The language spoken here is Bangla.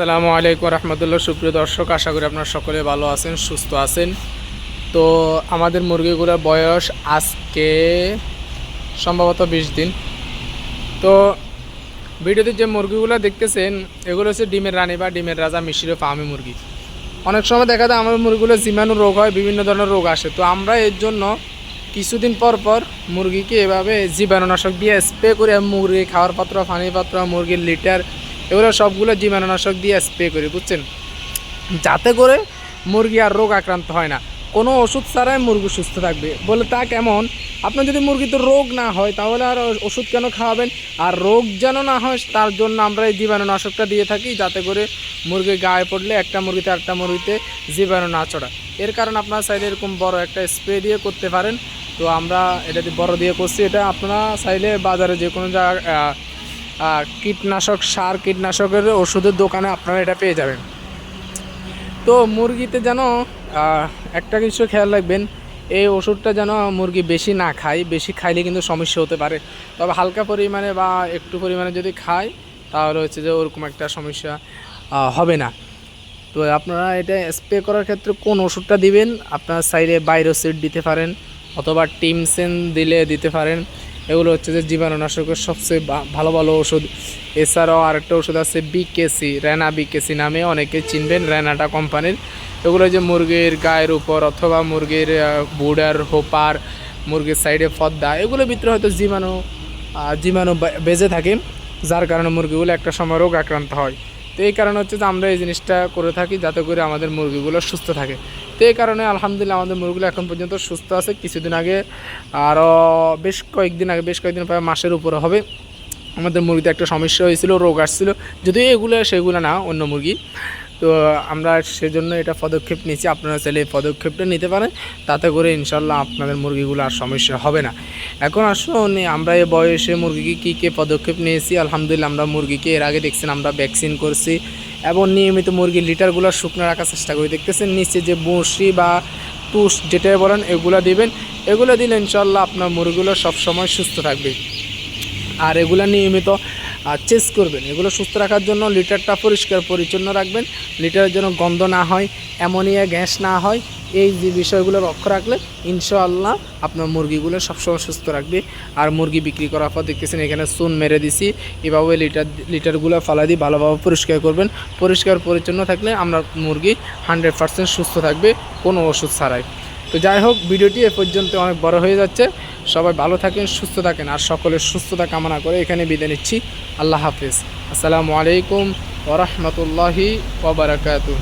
আসসালামু আলাইকুম রহমতুল্লাহ। সুপ্রিয় দর্শক, আশা করি আপনারা সকলে ভালো আছেন, সুস্থ আছেন। তো আমাদের মুরগিগুলোর বয়স আজকে সম্ভবত বিশ দিন। তো ভিডিওতে যে মুরগিগুলো দেখতেছেন, এগুলো হচ্ছে ডিমের রানী বা ডিমের রাজা মিশ্র ফার্মি মুরগি। অনেক সময় দেখা যায় আমাদের মুরগিগুলো জীবাণু রোগ হয়, বিভিন্ন ধরনের রোগ আসে। তো আমরা এর জন্য কিছুদিন পর পর মুরগিকে এভাবে জীবাণুনাশক দিয়ে স্প্রে করে মুরগি খাওয়ার পাত্র পানি পাত্র, মুরগির লিটার এগুলো সবগুলো জীবাণুনাশক দিয়ে স্প্রে করি বুঝছেন? যাতে করে মুরগি আর রোগ আক্রান্ত হয় না। কোনো ওষুধ ছাড়াই মুরগি সুস্থ থাকবে। বলে তা কেমন? আপনার যদি মুরগিতে রোগ না হয় তাহলে আর ওষুধ কেন খাওয়াবেন? আর রোগ যেন না হয় তার জন্য আমরা এই জীবাণুনাশকটা দিয়ে থাকি যাতে করে মুরগি গায়ে পড়লে একটা মুরগিতে আরেকটা মুরগিতে জীবাণু না চড়া এর কারণ আপনারা চাইলে এরকম বড় একটা স্প্রে দিয়ে করতে পারেন। তো আমরা এটা বড় দিয়ে করছি। এটা আপনারা চাইলে বাজারে যে কোনো জায়গা আহ, কীটনাশক, সার কীটনাশকের ওষুধের দোকানে আপনারা এটা পেয়ে যাবেন। তো মুরগিতে যেন একটা কিছু খেয়াল রাখবেন, এই ওষুধটা যেন মুরগি বেশি না খায়, বেশি খাইলে কিন্তু সমস্যা হতে পারে। তবে হালকা পরিমাণে বা একটু পরিমাণে যদি খায়, তাহলে হচ্ছে যে ওরকম একটা সমস্যা হবে না। তো আপনারা এটা স্প্রে করার ক্ষেত্রে কোন ওষুধটা দিবেন? আপনারা সাইডে বাইরোসিড দিতে পারেন, অথবা টিমসেন দিলে দিতে পারেন। এগুলো হচ্ছে যে জীবাণুনাশকের সবচেয়ে ভালো ভালো ওষুধ। এছাড়াও আরেকটা ওষুধ আছে বিকেসি র্যানা বিকেসি নামে অনেকে চিনবেন র্যানাটা কোম্পানির। এগুলো যে মুরগির গায়ের উপর অথবা মুরগির বুডার হোপার, মুরগির সাইডে ফদ্দা এগুলোর ভিতরে হয়তো জীবাণু জীবাণু বেজে থাকে, যার কারণে মুরগিগুলো একটা সময় রোগ আক্রান্ত হয়। তো এই কারণে হচ্ছে যে আমরা এই জিনিসটা করে থাকি যাতে করে আমাদের মুরগিগুলো সুস্থ থাকে। তো এই কারণে আলহামদুলিল্লাহ আমাদের মুরগিগুলো এখন পর্যন্ত সুস্থ আছে। কিছুদিন আগে আরও বেশ কয়েকদিন আগে, বেশ কয়েকদিন প্রায় মাসের উপরে হবে। আমাদের মুরগিতে একটা সমস্যা হয়েছিল, রোগ আসছিল। যদিও এগুলো সেগুলো না, অন্য মুরগি। তো আমরা সেজন্য এটা পদক্ষেপ নিয়েছি। আপনারা চাইলে এই পদক্ষেপটা নিতে পারেন। তাতে করে ইনশাল্লাহ আপনাদের মুরগিগুলো আর সমস্যা হবে না। এখন আসুন, আমরা এই বয়সে মুরগিকে কী কী পদক্ষেপ নিয়েছি? আলহামদুলিল্লাহ আমরা মুরগিকে এর আগে দেখছেন, আমরা ভ্যাকসিন করছি এবং নিয়মিত মুরগির লিটারগুলো শুকনো রাখার চেষ্টা করি। দেখতেছেন, নিচে যে বড়শি বা তুষ যেটাই বলেন, এগুলো দিবেন। এগুলো দিলে ইনশাল্লাহ আপনার মুরগিগুলো সবসময় সুস্থ থাকবে। আর এগুলো নিয়মিত চেস করবেন। এগুলো সুস্থ রাখার জন্য লিটারটা পরিষ্কার, পরিচ্ছন্ন রাখবেন। লিটারের জন্য গন্ধ না হয়, অ্যামোনিয়া গ্যাস না হয়, এই যে বিষয়গুলো লক্ষ্য রাখলে ইনশাআল্লাহ আপনার মুরগিগুলো সবসময় সুস্থ রাখবে। আর মুরগি বিক্রি করার পর দেখতেছেন এখানে চুন মেরে দিছি। এভাবে লিটার লিটারগুলো ফালা দিয়ে ভালোভাবে পরিষ্কার করবেন। পরিষ্কার, পরিচ্ছন্ন থাকলে আমরা মুরগি হান্ড্রেড পার্সেন্ট সুস্থ থাকবে, কোনো ওষুধ ছাড়াই। তো যাই হোক, ভিডিওটি এ পর্যন্ত অনেক বড় হয়ে যাচ্ছে। সবাই ভালো থাকেন, সুস্থ থাকেন, আর সকলের সুস্থতা কামনা করে এখানে বিদায় নিচ্ছি। আল্লাহ হাফিজ। আসসালামু আলাইকুম ওরহমতুল্লাহি ওবরাকাতু